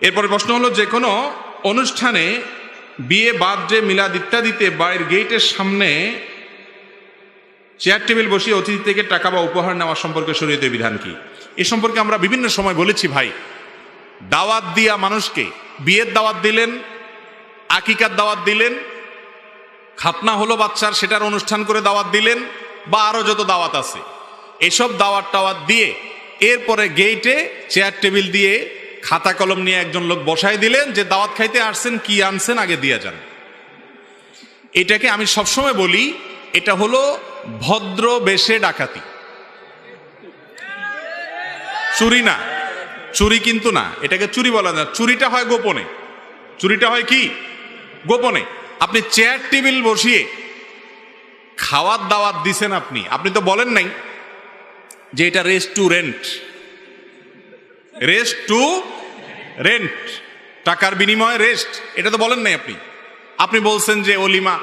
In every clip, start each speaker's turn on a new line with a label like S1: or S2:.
S1: এরপরে প্রশ্ন হলো, যে কোনো অনুষ্ঠানে বিয়ে, বার্থডে, মিলাদ ইত্যাদিতে বাড়ির গেটের সামনে চেয়ার, টেবিল বসিয়ে অতিথি থেকে টাকা বা উপহার নেওয়া সম্পর্কে শরীয়তের বিধান কি? এ সম্পর্কে আমরা বিভিন্ন সময় বলেছি ভাই। দাওয়াত দিয়া মানুষকে, বিয়ের দাওয়াত দিলেন, আকিকার দাওয়াত দিলেন, খাতনা হলো বাচ্চার, সেটার অনুষ্ঠান করে দাওয়াত দিলেন, বা আরও যত দাওয়াত আছে। এসব দাওয়াত টাওয়াত দিয়ে এরপরে গেইটে চেয়ার, টেবিল দিয়ে খাতা কলম নিয়ে একজন লোক বসাই দিলেন যে, দাওয়াত খাইতে আসছেন, কি আনছেন আগে দিয়ে যান। এটাকে আমি সবসময় বলি, এটা হলো ভদ্র বেশে ডাকাতি। চুরি না। চুরি কিন্তু না। এটাকে চুরি বলা যায়। চুরিটা হয় গোপনে। চুরিটা হয় কি? গোপনে। আপনি চেয়ার টেবিল বসিয়ে খাওয়ার দাওয়াত দিছেন আপনি। আপনি তো বলেন নাই যে, এটা রেস্টুরেন্ট। রেস্ট টু রেন্ট টাকার বিনিময়ে রেস্ট এটা তো বলেন নাই আপনি। আপনি বলছেন যে অলিমা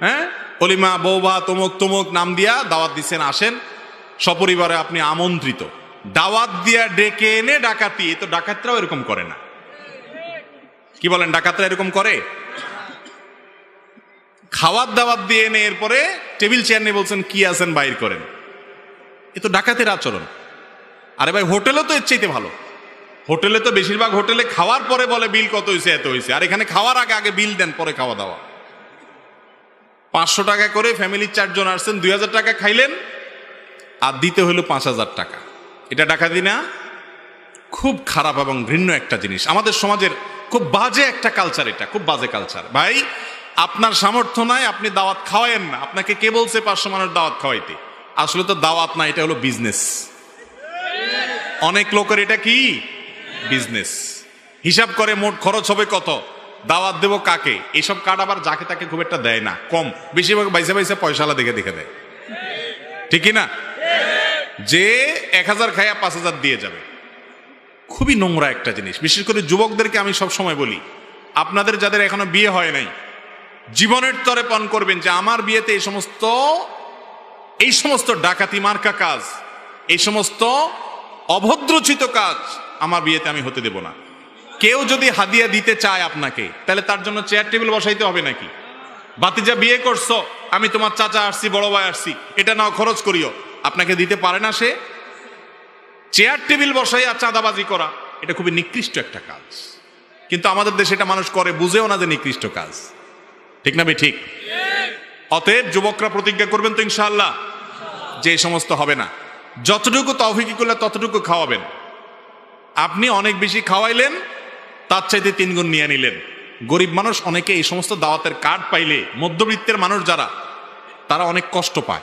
S1: হ্যাঁ? অলিমা বৌবা তমুক তমুক, নাম দিয়া দাওয়াত দিচ্ছেন আসেন। সপরিবারে আপনি আমন্ত্রিত। দাওয়াত দিয়া ডেকে এনে ডাকাতি তো ডাকাতরাও এরকম করে না। কি বলেন, ডাকাতরা এরকম করে? খাওয়ার দাওয়াত দিয়ে এনে এরপরে টেবিল চেয়ার নিয়ে বলছেন, কি আছেন, বাইর করেন। এ তো ডাকাতের আচরণ। আরে ভাই, হোটেলও তো এর চাইতে ভালো। হোটেলে তো বেশিরভাগ হোটেলে খাওয়ার পরে বলে বিল কত হয়েছে এত হয়েছে আর এখানে খাওয়ার আগে আগে বিল দেন, পরে খাওয়া দাওয়া। পাঁচশো টাকা করে ফ্যামিলির চারজন আসছেন, দুই হাজার টাকা খাইলেন, আর দিতে হলো পাঁচ হাজার টাকা। এটা ডাকাতি না? খুব খারাপ এবং ঘৃণ্য একটা জিনিস। আমাদের সমাজের খুব বাজে একটা কালচার এটা, খুব বাজে কালচার ভাই, আপনার সামর্থ্য নাই, আপনি দাওয়াত খাওয়ায়েন না। আপনাকে কে বলছে পাঁচশো মানুষ দাওয়াত খাওয়াইতে? আসলে তো দাওয়াত না, এটা হলো বিজনেস অনেক লোকের এটা কি? বিজনেস হিসাব করে মোট খরচ হবে কত? দাওয়াত দেবো কাকে? এসব কার্ড আবার যাকে তাকে খুব একটা দেয় না। কম। বেশিরভাগ বাইসে বাইসে পয়সালা দেখে দেখে দেয়। ঠিকই না? যে এক হাজার খাইয়া পাঁচ হাজার দিয়ে যাবে। খুবই নোংরা একটা জিনিস। বিশেষ করে যুবকদেরকে আমি সব সময় বলি, আপনাদের যাদের এখনও বিয়ে হয় নাই, জীবনের তরে পান করবেন যে আমার বিয়েতে এই সমস্ত এই সমস্ত ডাকাতি মার্কা কাজ, এই সমস্ত অভদ্রচিত কাজ আমার বিয়েতে আমি হতে দেব না। কেউ যদি হাদিয়া দিতে চায় আপনাকে, তাহলে তার জন্য চেয়ার টেবিল বসাইতে হবে নাকি? বাতিজা বিয়ে করছ, আমি তোমার চাচা আসছি, বড় ভাই আসছি, এটা নাও খরচ করিও। আপনাকে দিতে পারে না সে? চেয়ার টেবিল বসাই আর চাঁদাবাজি করা, এটা খুবই নিকৃষ্ট একটা কাজ। কিন্তু আমাদের দেশে এটা মানুষ করে, বুঝেও না যে নিকৃষ্ট কাজ। ঠিক না বে ঠিক? অতএব যুবকরা প্রতিজ্ঞা করবেন তো ইনশাল্লাহ যে সমস্ত হবে না। যতটুকু তৌফিকি করলে ততটুকু খাওয়াবেন। আপনি অনেক বেশি খাওয়াইলেন, তার চাইতে তিন গুণ নিয়ে নিলেন। গরিব মানুষ অনেকে এই সমস্ত দাওয়াতের কার্ড পাইলে, মধ্যবিত্তের মানুষ যারা, তারা অনেক কষ্ট পায়।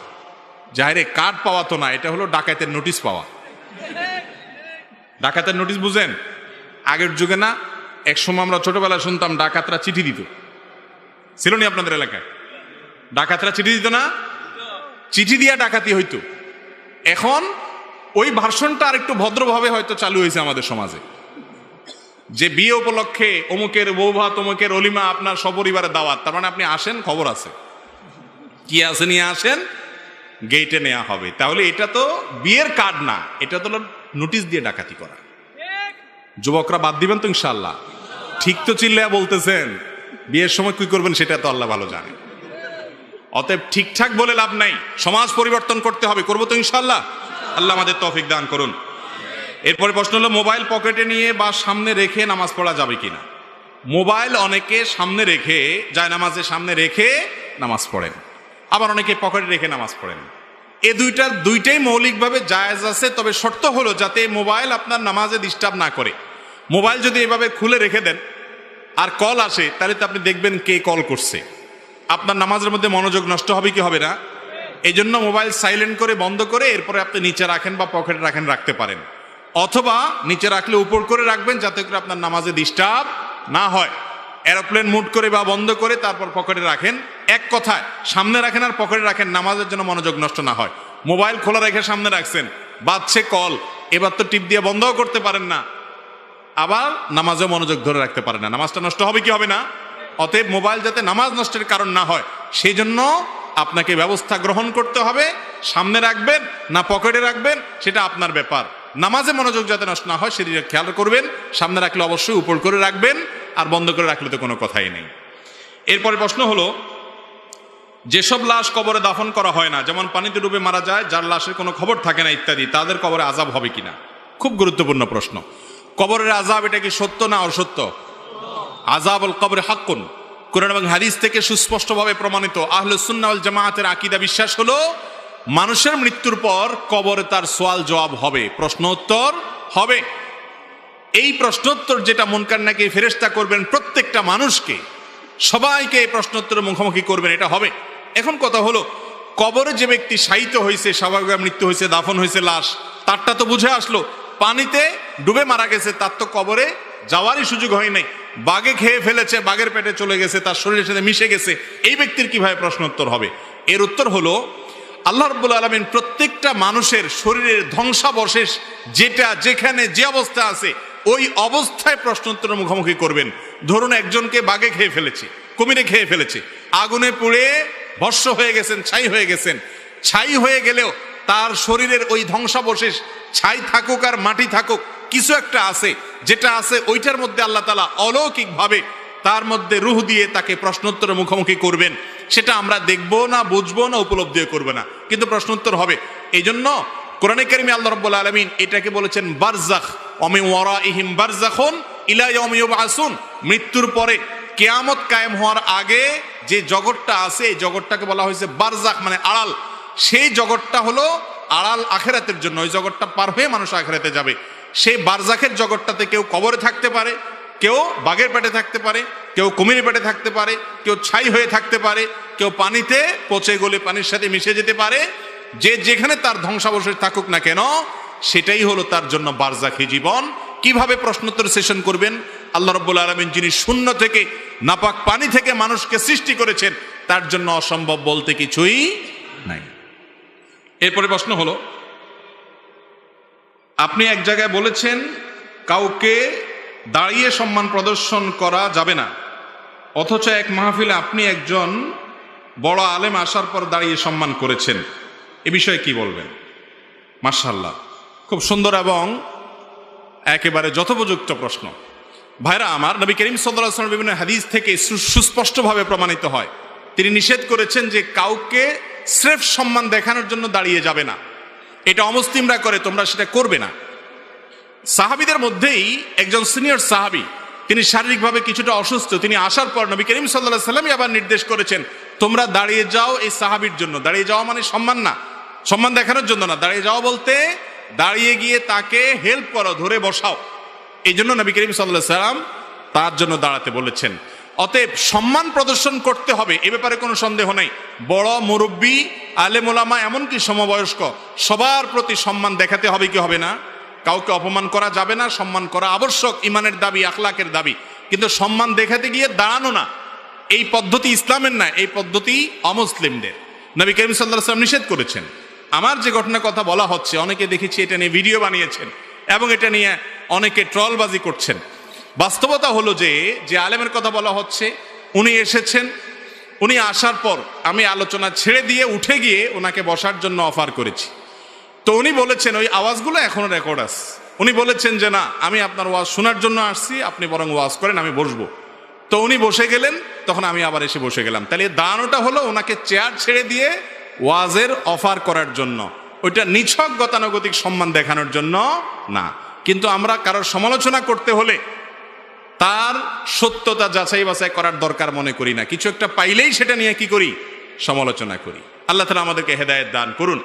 S1: যাহারে কার্ড পাওয়া তো না, এটা হলো ডাকাতের নোটিশ পাওয়া। ডাকাতের নোটিশ বুঝেন? আগের যুগে না, এক সময় আমরা ছোটবেলায় শুনতাম, ডাকাতরা চিঠি দিত। ছিল নি আপনাদের এলাকায়? ডাকাতরা চিঠি দিত না? চিঠি দিয়া ডাকাতি হইতো। এখন ওই ভার্সনটা আর একটু ভদ্রভাবে হয়তো চালু হয়েছে আমাদের সমাজে। যে বিয়ে উপলক্ষে অমুকের বৌভা তমুকের অলিমা আপনার সপরিবারে দাওয়াত, তার মানে আপনি আসেন, খবর আছে। কি আছে নিয়ে আসেন গেটে নেওয়া হবে। তাহলে এটা তো বিয়ের কার্ড না, এটা তো নোটিশ দিয়ে ডাকাতি করা। যুবকরা বাদ দিবেন তো ইনশাল্লাহ ঠিক তো চিল্লা বলতেছেন, বিয়ের সময় কি করবেন সেটা তো আল্লাহ ভালো জানে। অতএব ঠিকঠাক বলে লাভ নাই, সমাজ পরিবর্তন করতে হবে, করব তো ইনশাল্লাহ আল্লাহ আমাদের তৌফিক দান করুন। এরপরে প্রশ্ন হলো, মোবাইল পকেটে নিয়ে বা সামনে রেখে নামাজ পড়া যাবে কিনা? মোবাইল অনেকে সামনে রেখে যায় নামাজের সামনে রেখে নামাজ পড়েন। আবার অনেকে পকেটে রেখে নামাজ পড়েন। এ দুইটার দুইটাই মৌলিকভাবে জায়েজ আছে, তবে শর্ত হলো যাতে মোবাইল আপনার নামাজে ডিস্টার্ব না করে। মোবাইল যদি এভাবে খুলে রেখে দেন, আর কল আসে, তাহলে তো আপনি দেখবেন কে কল করছে। আপনার নামাজের মধ্যে মনোযোগ নষ্ট হবে কি হবে না? এই জন্য মোবাইল সাইলেন্ট করে বন্ধ করে এরপরে আপনি নিচে রাখেন বা পকেটে রাখেন, রাখতে পারেন। অথবা নিচে রাখলে উপর করে রাখবেন যাতে করে আপনার নামাজে ডিস্টার্ব না হয়। এরোপ্লেন মুড করে বা বন্ধ করে তারপর পকেটে রাখেন। এক কথায়, সামনে রাখেন আর পকেটে রাখেন, নামাজের জন্য মনোযোগ নষ্ট না হয়। মোবাইল খোলা রেখে সামনে রাখছেন, বাজছে কল, এবার তো টিপ দিয়ে বন্ধও করতে পারেন না। আবার নামাজে মনোযোগ ধরে রাখতে পারে না। নামাজটা নষ্ট হবে কি হবে না? অতএব মোবাইল যাতে নামাজ নষ্টের কারণ না হয় সেই জন্য আপনাকে ব্যবস্থা গ্রহণ করতে হবে। সামনে রাখবেন, না পকেটে রাখবেন, সেটা আপনার ব্যাপার। নামাজে মনোযোগ যাতে নষ্ট না হয় সেদিকে খেয়াল করবেন, সামনে রাখলে অবশ্যই উপর করে রাখবেন, আর বন্ধ করে রাখলে তো কোনো কথাই নেই। এরপরে প্রশ্ন হলো, যেসব লাশ কবরে দাফন করা হয় না, যেমন পানিতে ডুবে মারা যায়, যার লাশের কোনো খবর থাকে না ইত্যাদি, তাদের কবরে আজাব হবে কিনা? খুব গুরুত্বপূর্ণ প্রশ্ন। কবরের আজাব এটা কি সত্য না অসত্য? আজাব কবরে হাক্কুন। কোরআন এবং হাদিস থেকে সুস্পষ্টভাবে প্রমাণিত। আহলে সুন্নাউল জামায়াতের আকিদা বিশ্বাস হলো, মানুষের মৃত্যুর পর কবরে তার সোয়াল জবাব হবে। প্রশ্ন উত্তর হবে। এই প্রশ্নোত্তর যেটা মনকার নাকি ফেরেস্তা করবেন প্রত্যেকটা মানুষকে, সবাইকে এই প্রশ্নোত্তরের মুখোমুখি করবেন, এটা হবে। এখন কথা হলো, কবরে যে ব্যক্তি শায়িত হয়েছে স্বাভাবিক মৃত্যু হয়েছে, দাফন হয়েছে, লাশ, তারটা তো বুঝে আসলো, পানিতে ডুবে মারা গেছে, তার তো কবরে যাওয়ারই সুযোগ হয় নাই। বাঘে খেয়ে ফেলেছে বাঘের পেটে চলে গেছে, তার শরীরের সাথে মিশে গেছে। এই ব্যক্তির কীভাবে প্রশ্নোত্তর হবে? এর উত্তর হলো, আল্লাহ রব্বুল আলমিন প্রত্যেকটা মানুষের শরীরের ধ্বংসাবশেষ যেটা, যেখানে যে অবস্থা আছে, ওই অবস্থায় প্রশ্নোত্তরের মুখোমুখি করবেন। ধরুন একজনকে বাঘে খেয়ে ফেলেছে, কুমিরে খেয়ে ফেলেছে, আগুনে পুড়ে ভস্য হয়ে গেছেন, ছাই হয়ে গেছেন। ছাই হয়ে গেলেও তার শরীরের ওই ধ্বংসাবশেষ ছাই থাকুক আর মাটি থাকুক কিছু একটা আছে, যেটা আছে ওইটার মধ্যে আল্লাহ তালা অলৌকিকভাবে তার মধ্যে রুহ দিয়ে তাকে প্রশ্নোত্তরের মুখোমুখি করবেন। সেটা আমরা দেখব না, বুঝব না, উপলব্ধিও করব না। কিন্তু প্রশ্নোত্তর হবে। এই জন্য কোরআনে কারিমে আল্লাহ রব্বুল আলমিন এটাকে বলেছেন বারজাখ অমি ওয়ারা ইহিম বারজাখন আসুন মৃত্যুর পরে কেয়ামত কায়েম হওয়ার আগে যে জগৎটা আছে, এই জগৎটাকে বলা হয়েছে বারজাখ মানে আড়াল। সেই জগৎটা হলো আড়াল আখেরাতের জন্য। ওই জগৎটা পার হয়ে মানুষ আখেরাতে যাবে। সেই বারজাখের জগৎটাতে কেউ কবরে থাকতে পারে, কেউ বাঘের পেটে থাকতে পারে, কেউ কুমির পেটে থাকতে পারে, কেউ ছাই হয়ে থাকতে পারে, কেউ পানিতে পচে গলে পানির সাথে মিশে যেতে পারে, যে যেখানে তার ধ্বংসাবশেষ থাকুক না কেন, সেটাই হলো তার জন্য বারজাখি জীবন। কীভাবে প্রশ্নোত্তর সেশন করবেন? আল্লাহ রব্বুল আলমিন যিনি শূন্য থেকে নাপাক পানি থেকে মানুষকে সৃষ্টি করেছেন, তার জন্য অসম্ভব বলতে কিছুই নাই। এরপরে প্রশ্ন হলো আপনি এক জায়গায় বলেছেন, কাউকে দাঁড়িয়ে সম্মান প্রদর্শন করা যাবে না। অথচ এক মাহফিলে আপনি একজন বড় আলেম আসার পর দাঁড়িয়ে সম্মান করেছেন। এ বিষয়ে কি বলবেন? মার্শাল্লাহ খুব সুন্দর এবং একেবারে যথোপযুক্ত প্রশ্ন। ভাইরা, আমার নবী করিম সাল্লাহ বিভিন্ন হাদিস থেকে সুস্পষ্টভাবে প্রমাণিত হয়। তিনি নিষেধ করেছেন যে কাউকে স্রেফ সম্মান দেখানোর জন্য দাঁড়িয়ে যাবে না। এটা অমুসলিমরা করে, তোমরা সেটা করবে না। সাহাবিদের মধ্যেই একজন সিনিয়র সাহাবি, তিনি শারীরিকভাবে কিছুটা অসুস্থ, তিনি আসার পর নবী করিম সাল্লাহ সাল্লামই আবার নির্দেশ করেছেন, তোমরা দাঁড়িয়ে যাও এই সাহাবির জন্য। দাঁড়িয়ে যাওয়া মানে সম্মান না, সম্মান দেখানোর জন্য না। দাঁড়িয়ে যাওয়া বলতে দাঁড়িয়ে গিয়ে তাকে হেল্প করো, ধরে বসাও। এই জন্য নবী করিম সাল্লাহ সাল্লাম তার জন্য দাঁড়াতে বলেছেন। অতএব সম্মান প্রদর্শন করতে হবে, এ ব্যাপারে কোনো সন্দেহ নাই। বড় মুরব্বী আলেমোলামা এমনকি সমবয়স্ক, সবার প্রতি সম্মান দেখাতে হবে কি হবে না? কাউকে অপমান করা যাবে না, সম্মান করা আবশ্যক, ইমানের দাবি, আখলাকের দাবি। কিন্তু সম্মান দেখাতে গিয়ে দাঁড়ানো না। এই পদ্ধতি ইসলামের না, এই পদ্ধতি অমুসলিমদের। নবী করিম সাল্লাহ সাল্লাম নিষেধ করেছেন। আমার যে ঘটনার কথা বলা হচ্ছে, অনেকে দেখেছি এটা নিয়ে ভিডিও বানিয়েছেন, এবং এটা নিয়ে অনেকে ট্রলবাজি করছেন। বাস্তবতা হলো যে যে আলেমের কথা বলা হচ্ছে, উনি এসেছেন, উনি আসার পর আমি আলোচনা ছেড়ে দিয়ে উঠে গিয়ে ওনাকে বসার জন্য অফার করেছি। তো উনি বলেছেন, ওই আওয়াজগুলো এখনও রেকর্ড আছে। উনি বলেছেন যে, না, আমি আপনার ওয়াজ শোনার জন্য আসছি, আপনি বরং ওয়াজ করেন, আমি বসবো। তো উনি বসে গেলেন, তখন আমি আবার এসে বসে গেলাম। তাহলে দাঁড়ানোটা হলো ওনাকে চেয়ার ছেড়ে দিয়ে ওয়াজের অফার করার জন্য। ওইটা নিছক গতানুগতিক সম্মান দেখানোর জন্য না। কিন্তু আমরা কারোর সমালোচনা করতে হলে তার সত্যতা যাচাই বাছাই করার দরকার মনে করি না। কিছু একটা পাইলেই সেটা নিয়ে কি করি? সমালোচনা করি। আল্লাহ তালা আমাদেরকে হেদায়ত দান করুন।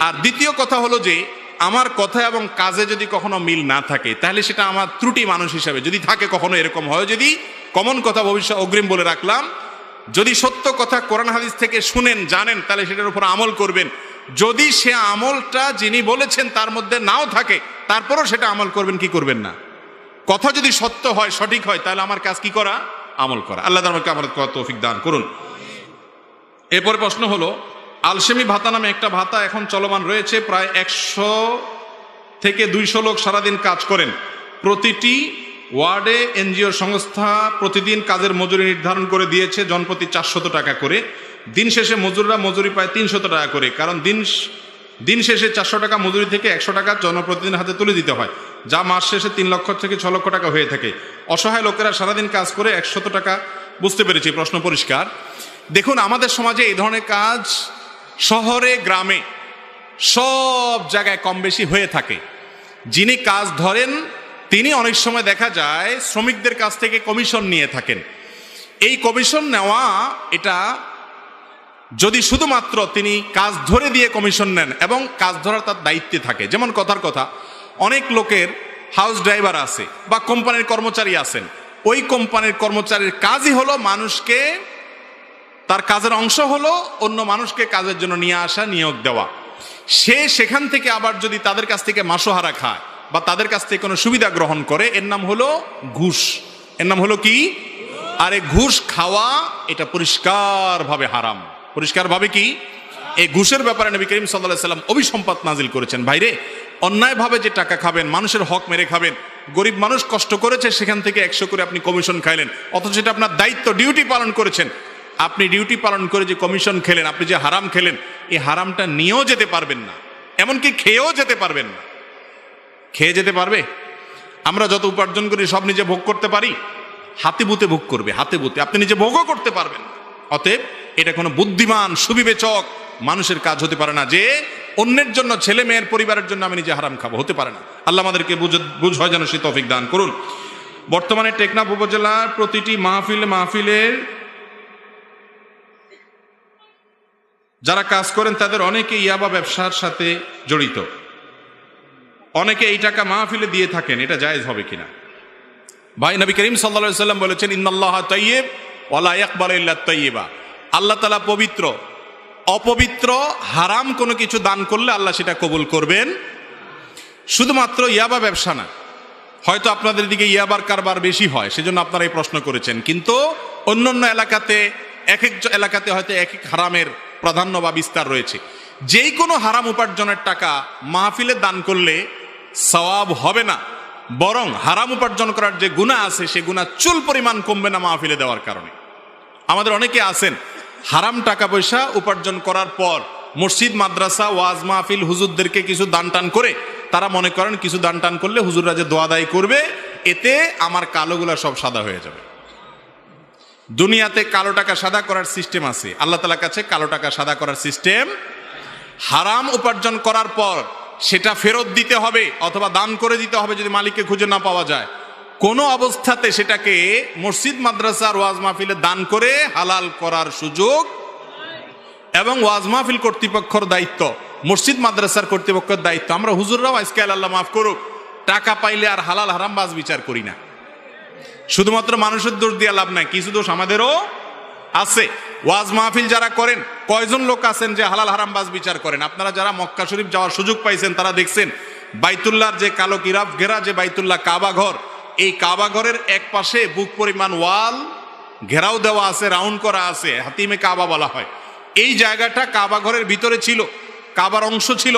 S1: আর দ্বিতীয় কথা হলো যে, আমার কথা এবং কাজে যদি কখনো মিল না থাকে, তাহলে সেটা আমার ত্রুটি মানুষ হিসাবে। যদি থাকে কখনো, এরকম হয় যদি কমন কথা ভবিষ্যৎ অগ্রিম বলে রাখলাম। যদি সত্য কথা কোরআন হাদিস থেকে শুনেন, জানেন, তাহলে সেটার উপর আমল করবেন। যদি সে আমলটা যিনি বলেছেন তার মধ্যে নাও থাকে, তারপরও সেটা আমল করবেন, কি করবেন না? কথা যদি সত্য হয়, সঠিক হয়, তাহলে আমার কাজ কি করা? আমল করা। আল্লাহ আমাকে আমার তৌফিক দান করুন। এরপরে প্রশ্ন হলো, আলসেমি ভাতা নামে একটা ভাতা এখন চলমান রয়েছে, প্রায় একশো থেকে দুইশো লোক সারাদিন কাজ করেন। প্রতিটি ওয়ার্ডে এনজিও সংস্থা প্রতিদিন কাজের মজুরি নির্ধারণ করে দিয়েছে, জনপ্রতি চারশত টাকা করে। দিন শেষে মজুররা মজুরি পায় তিনশত টাকা করে, কারণ দিন দিন শেষে চারশো টাকা মজুরি থেকে একশো টাকা জনপ্রতিনিধির হাতে তুলে দিতে হয়, যা মাস শেষে তিন লক্ষ থেকে ছ লক্ষ টাকা হয়ে থাকে। অসহায় লোকেরা সারাদিন কাজ করে একশত টাকা বুঝতে পেরেছি, প্রশ্ন পরিষ্কার। দেখুন, আমাদের সমাজে এই ধরনের কাজ শহরে, গ্রামে সব জায়গায় কম বেশি হয়ে থাকে। যিনি কাজ ধরেন, তিনি অনেক সময় দেখা যায় শ্রমিকদের কাছ থেকে কমিশন নিয়ে থাকেন। এই কমিশন নেওয়া এটা যদি শুধুমাত্র তিনি কাজ ধরে দিয়ে কমিশন নেন এবং কাজ ধরার তার দায়িত্বে থাকে, যেমন কথার কথা, অনেক লোকের হাউস ড্রাইভার আছে বা কোম্পানির কর্মচারী আছেন। ওই কোম্পানির কর্মচারীর কাজই হলো মানুষকে, তার কাজের অংশ হলো অন্য মানুষকে কাজের জন্য নিয়ে আসা, নিয়োগ দেওয়া। সে সেখান থেকে আবার যদি তাদের কাছ থেকে মাসোহারা খায় বা তাদের কাছ থেকে কোনো সুবিধা গ্রহণ করে, এর নাম হলো ঘুষ। এর নাম হলো কি? আরে ঘুষ খাওয়া এটা পরিষ্কারভাবে হারাম। পরিষ্কারভাবে কি? এই ঘুষের ব্যাপারে নবী করিম সাল্লাহ সাল্লাম অভিসম্পাত নাজিল করেছেন। ভাইরে, অন্যায়ভাবে যে টাকা খাবেন, মানুষের হক মেরে খাবেন, গরিব মানুষ কষ্ট করেছে, সেখান থেকে একশো করে আপনি কমিশন খাইলেন, অথচ এটা আপনার দায়িত্ব ডিউটি পালন করেছেন। আপনি ডিউটি পালন করে যে কমিশন খেলেন, আপনি যে হারাম খেলেন, এই হারামটা নিয়েও যেতে পারবেন না। এমনকি খেয়েও যেতে পারবেন না। খেয়ে যেতে পারবে? আমরা যত উপার্জন করি, সব নিজে ভোগ করতে পারি? হাতে বুতে ভোগ করবে হাতে বুতে আপনি নিজে ভোগও করতে পারবেন না। অতএব এটা কোনো বুদ্ধিমান, সুবিবেচক মানুষের কাজ হতে পারে না যে অন্যের জন্য ছেলে মেয়ের পরিবারের জন্য আমি নিজে হারাম খাব, হতে পারে না। আল্লাহ আমাদেরকে বুঝ- হয় যেন সে তফিক দান করুন। বর্তমানে টেকনাফ উপজেলার প্রতিটি মাহফিল মাহফিলের যারা কাজ করেন তাদের অনেকে ইয়াবা ব্যবসার সাথে জড়িত। অনেকে এই টাকা মাহফিলে দিয়ে থাকেন, এটা জায়েজ হবে কিনা? ভাই, নবী করিম সাল্লা সাল্লাম বলেছেন, ইন্নাল্লাহ তৈয়েব একবার আল্লাহ তালা পবিত্র। অপবিত্র, হারাম কোনো কিছু দান করলে আল্লাহ সেটা কবুল করবেন। শুধুমাত্র ইয়াবা ব্যবসা না, হয়তো আপনাদের দিকে ইয়াবার কারবার বেশি হয়, সেজন্য আপনারা এই প্রশ্ন করেছেন। কিন্তু অন্য অন্য এলাকাতে এক এক এলাকাতে হয়তো এক এক হারামের প্রাধান্য বা বিস্তার রয়েছে। যেই কোনো হারাম উপার্জনের টাকা মাহফিলে দান করলে সওয়াব হবে না, বরং হারাম উপার্জন করার যে গুণা আছে, সে গুণা চুল পরিমাণ কমবে না মাহফিলে দেওয়ার কারণে। আমাদের অনেকে আছেন, হারাম টাকা পয়সা উপার্জন করার পর মসজিদ, মাদ্রাসা, ওয়াজ মাহফিল হুজুরদেরকে কিছু দান টান করে তারা মনে করেন কিছু দান টান করলে হুজুররা যে দোয়া দায়ী করবে, এতে আমার কালোগুলা সব সাদা হয়ে যাবে। দুনিয়াতে কালো টাকা সাদা করার সিস্টেম আছে। আল্লাহ তালার কাছে কালো টাকা সাদা করার সিস্টেম হারাম উপার্জন করার পর সেটা ফেরত দিতে হবে অথবা দান করে দিতে হবে যদি মালিককে খুঁজে না পাওয়া যায়। কোনো অবস্থাতে সেটাকে মসজিদ মাদ্রাসার ওয়াজ মাহফিলে দান করে হালাল করার সুযোগ এবং ওয়াজ মাহফিল কর্তৃপক্ষর দায়িত্ব, মসজিদ, মাদ্রাসার কর্তৃপক্ষের দায়িত্ব। আমরা হুজুররাও আজকে আল্লাহ মাফ করুক, টাকা পাইলে আর হালাল হারাম বাজ বিচার করি না। শুধুমাত্র মানুষের দোষ দিয়ে লাভ নাই, কিছু দোষ আমাদেরও আছে। ওয়াজ মাহফিল যারা করেন, কয়জন লোক আছেন যে হালাল হারাম বাজ বিচার করেন? আপনারা যারা মক্কা শরীফ যাওয়ার সুযোগ পাইছেন, তারা দেখছেন, বাইতুল্লাহর যে কালো কিরাফ ঘেরা যে বাইতুল্লাহ কাবা ঘর এই কাবা ঘরের এক পাশে বুক পরিমাণ ওয়াল, ঘেরাও দেওয়া আছে, রাউন্ড করা আছে, হাতিমে কাবা বলা হয়। এই জায়গাটা কাবা ঘরের ভিতরে ছিল, কাবার অংশ ছিল।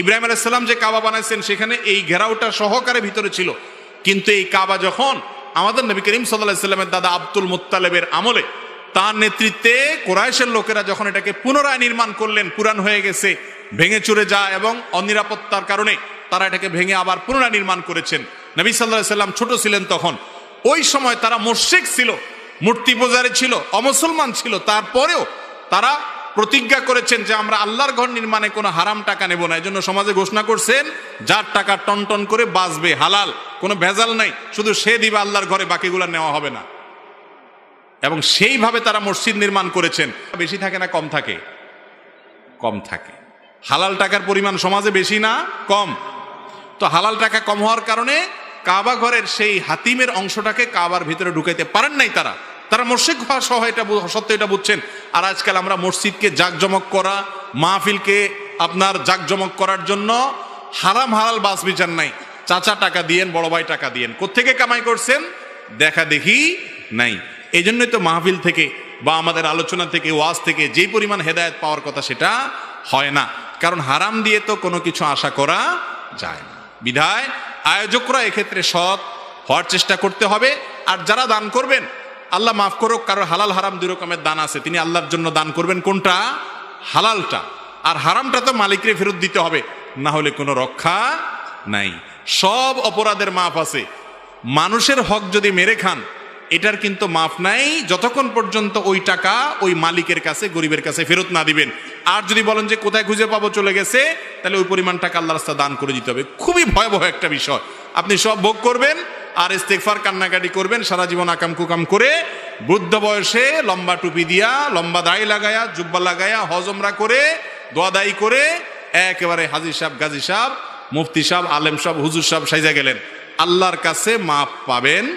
S1: ইব্রাহিম আলাইসাল্লাম যে কাবা বানাইছেন, সেখানে এই ঘেরাওটা সহকারে ভিতরে ছিল। কিন্তু এই কাবা যখন আমাদের নবী করিম সাল্লাহ সাল্লামের দাদা আব্দুল মুত্তালেবের আমলে, তার নেতৃত্বে কোরাইশের লোকেরা যখন এটাকে পুনরায় নির্মাণ করলেন পুরান হয়ে গেছে, ভেঙে চুরে যায় এবং অনিরাপত্তার কারণে তারা এটাকে ভেঙে আবার পুনরায় নির্মাণ করেছেন। নবী সাল্লাহ সাল্লাম ছোট ছিলেন তখন। ওই সময় তারা মোর্শেক ছিল, মূর্তি পূজারে ছিল, অমুসলমান ছিল। তারপরেও তারা প্রতিজ্ঞা করেছেন যে আমরা আল্লাহর ঘর নির্মাণে কোনো হারাম টাকা নেব না। এজন্য সমাজে ঘোষণা করছেন, যার টাকা টন টন করে বাঁচবে, হালাল, কোনো ভেজাল নাই। শুধু সে দিবে আল্লাহর ঘরে, বাকিগুলো নেওয়া হবে না। এবং সেইভাবে তারা মসজিদ নির্মাণ করেছেন। বেশি থাকে না, কম থাকে? কম থাকে। হালাল টাকার পরিমাণ সমাজে বেশি না, কম। তো হালাল টাকা কম হওয়ার কারণে কাবা ঘরের সেই হাতিমের অংশটাকে কাবার ভিতরে ঢুকাইতে পারেন নাই তারা। তারা মসজিদ হওয়া সহ এটা সত্য এটা বুঝছেন। আর আজকাল আমরা মসজিদকে জাকজমক করা, মাহফিলকে আপনার জাকজমক করার জন্য হারাম হারাল বাস বিচার নাই। চাচা টাকা দিয়েন, বড় ভাই টাকা দিয়েন। কোত্থেকে কামাই করছেন? দেখা দেখি নাই। এই জন্যই তো মাহফিল থেকে বা আমাদের আলোচনা থেকে, ওয়াজ থেকে যে পরিমাণ হেদায়ত পাওয়ার কথা সেটা হয় না। কারণ হারাম দিয়ে তো কোনো কিছু আশা করা যায় না। বিধায় আয়োজকরা এক্ষেত্রে সৎ হওয়ার চেষ্টা করতে হবে। আর যারা দান করবেন, আল্লাহ মাফ করুক কারও হালাল হারাম দুই রকমের দান আছে। তিনি আল্লাহর জন্য দান করবেন কোনটা? হালালটা। আর হারামটা তো মালিকরে ফেরত দিতে হবে, না হলে কোনো রক্ষা নাই। সব অপরাধের মাপ আছে। মানুষের হক যদি মেরে খান, এটার কিন্তু মাফ নাই। যতক্ষণ পর্যন্ত ওই টাকা ওই মালিকের কাছে, গরিবের কাছে ফেরত না দিবেন। আর যদি বলেন যে কোথায় খুঁজে পাবো চলে গেছে, তাহলে ওই পরিমাণ টাকা আল্লাহ রাস্তা দান করে দিতে হবে। খুবই ভয়াবহ একটা বিষয়। আপনি সব ভোগ করবেন, আর ইস্তেকফার কান্নাকাটি করবেন, সারা জীবন আকাম কুকাম করে বৃদ্ধ বয়সে লম্বা টুপি দিয়া, লম্বা দাড়ি লাগায়া, জুব্বা লাগায়া, হজমরা করে দোয়াদাই করে একেবারে হাজির সাহেব, গাজী সাহেব, মুফতি সাহেব, আলেম সাহেব, হুজুর সাহেব সাইজা গেলেন। আল্লাহর কাছে মাপ পাবেন,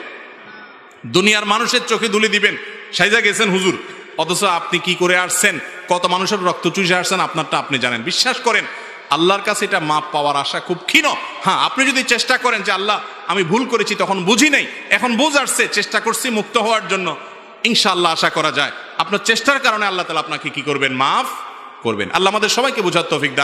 S1: দুনিয়ার মানুষের চোখে দুলি দিবেন। সাইজা গেছেন হুজুর। অথচ আপনি কি করে আসছেন? কত মানুষের রক্ত চুষে আসছেন আপনারটা আপনি জানেন। বিশ্বাস করেন, আল্লাহর কাছে এটা মাপ পাওয়ার আশা খুব ক্ষীণ। হ্যাঁ আপনি যদি চেষ্টা করেন যে, আল্লাহ, আমি ভুল করেছি, তখন বুঝি নাই, এখন বুঝ আসছে, চেষ্টা করছি মুক্ত হওয়ার জন্য। ইনশাআল্লাহ আশা করা যায়। আপনার চেষ্টার কারণে আল্লাহ তালা আপনাকে কি করবেন? মাফ করবেন। আল্লাহ আমাদের সবাইকে বোঝার তৌফিক দান।